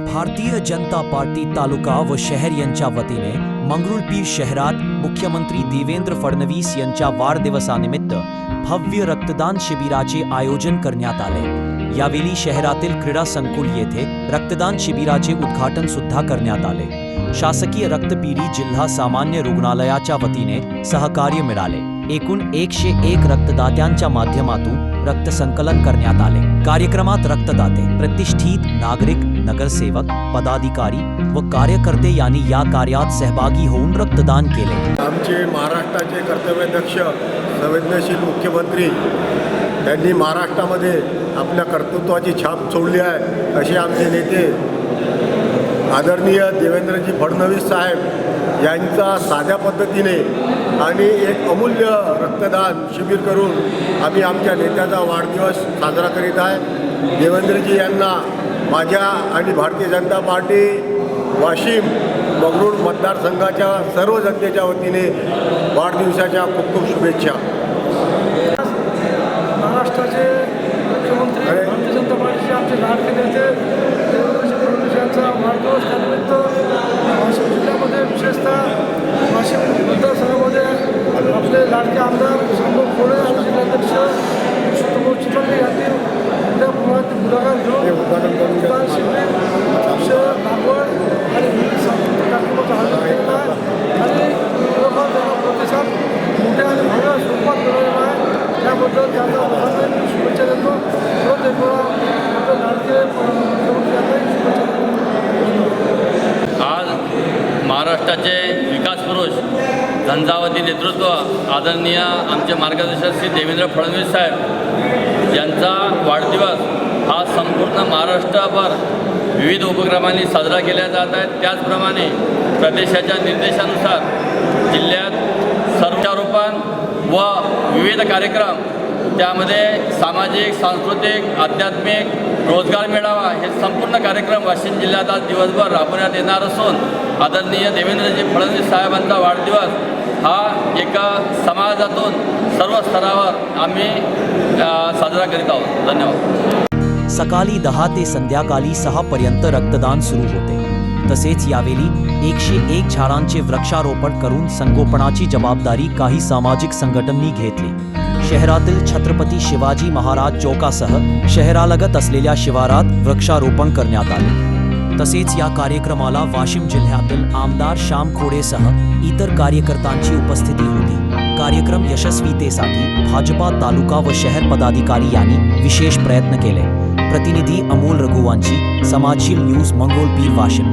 Bharatiya Janata party तालुका व शहर यांच्या वतीने मंगरुळपीर शहरात मुख्यमंत्री देवेंद्र फडणवीस यांच्या वाढदिवसानिमित्त भव्य रक्तदान शिबिराचे आयोजन करण्यात आले. यावेळी शहरातील क्रीडा संकुल येथे रक्तदान शिबिराचे उद्घाटन सुद्धा करण्यात आले. शासकीय रक्तपेढी जिल्हा सामान्य रुग्णालयाच्या वतीने सहकार्य मिळाले. एकूण एकशे एक रक्तदात्यांच्या माध्यमातून रक्त संकलन करण्यात आले. कार्यक्रमात रक्तदाते प्रतिष्ठित नागरिक नगरसेवक पदाधिकारी व कार्यकर्ते यांनी या कार्यात सहभागी होऊन रक्तदान केले. आमचे महाराष्ट्राचे कर्तव्याध्यक्ष संवेदनशील मुख्यमंत्री यांनी महाराष्ट्रामध्ये आपल्या कर्तृत्वाची छाप सोडली आहे असे आमचे नेते आदरणीय देवेंद्रजी फडणवीस साहेब यांचा साध्या पद्धतीने आणि एक अमूल्य रक्तदान शिबिर करून आम्ही आमच्या नेत्याचा वाढदिवस साजरा करीत आहे देवेंद्रजी यांना माझ्या आणि भारतीय जनता पार्टी वाशिम बंगळूर मतदारसंघाच्या सर्व जनतेच्या वतीने वाढदिवसाच्या खूप खूप शुभेच्छा महाराष्ट्राचे मुख्यमंत्री. भारतीय जनता पार्टीचे आमचे लाडके नेते देवेंद्रजी फडणवीस यांचा वाढदिवस त्यानिमित्त वाशिम जिल्ह्यामध्ये विशेषतः लाडके आमदार शंभू खोडे आणि जिल्हाध्यक्ष पुरुषोत्तम चितळगे यांनी त्या मुळात पुढाकार हे घेऊन उद्घाटन शिबिर वृक्ष लागवड आणि विविध सांस्कृतिक कार्यक्रमाचं आयोजन केलेलं आहे आणि खरोखर त्याला प्रतिसाद मोठ्या आणि भव्य स्वरूपात मिळवलेला आहे. त्याबद्दल त्यांना प्रधानमंत्री मी शुभेच्छा देतो. परत एक वेळा आपले लाडके मुख्यमंत्री यांनाही शुभेच्छा देतो. आज महाराष्ट्राचे विकास पुरुष झंझावती नेतृत्व आदरणीय आमचे मार्गदर्शक श्री देवेंद्र फडणवीस साहेब यांचा वाढदिवस हा संपूर्ण महाराष्ट्रभर विविध उपक्रमांनी साजरा केला जात आहे. त्याचप्रमाणे प्रदेशाच्या निर्देशानुसार जिल्ह्यात सर्वारोपण व विविध कार्यक्रम त्यामध्ये सामाजिक सांस्कृतिक आध्यात्मिक रोजगार मेळावा हे संपूर्ण कार्यक्रम वाशिम जिल्ह्यात आज दिवसभर राबवण्यात येणार असून आदरणीय देवेंद्रजी फडणवीस साहेबांचा वाढदिवस हा एका समाजातून सर्व स्तरावर आम्ही साजरा करीत आहोत. धन्यवाद. सकाळी दहा ते संध्याकाळी सहा पर्यंत रक्तदान सुरू होते. तसेच यावेळी एकशे एक झाडांचे वृक्षारोपण करून संगोपनाची जबाबदारी काही सामाजिक संघटनांनी घेतली. शहरातील छत्रपती शिवाजी महाराज चौकासह शहरालगत असलेल्या शिवारात वृक्षारोपण करण्यात आले. तसेच या कार्यक्रमाला वाशिम जिल्ह्यातील आमदार श्याम खोडेसह इतर कार्यकर्त्यांची उपस्थिती होती. कार्यक्रम यशस्वीतेसाठी भाजपा तालुका व शहर पदाधिकारी यांनी विशेष प्रयत्न केले. प्रतिनिधी अमोल रघुवांची समाजशील न्यूज मंगोल पीर वाशिम.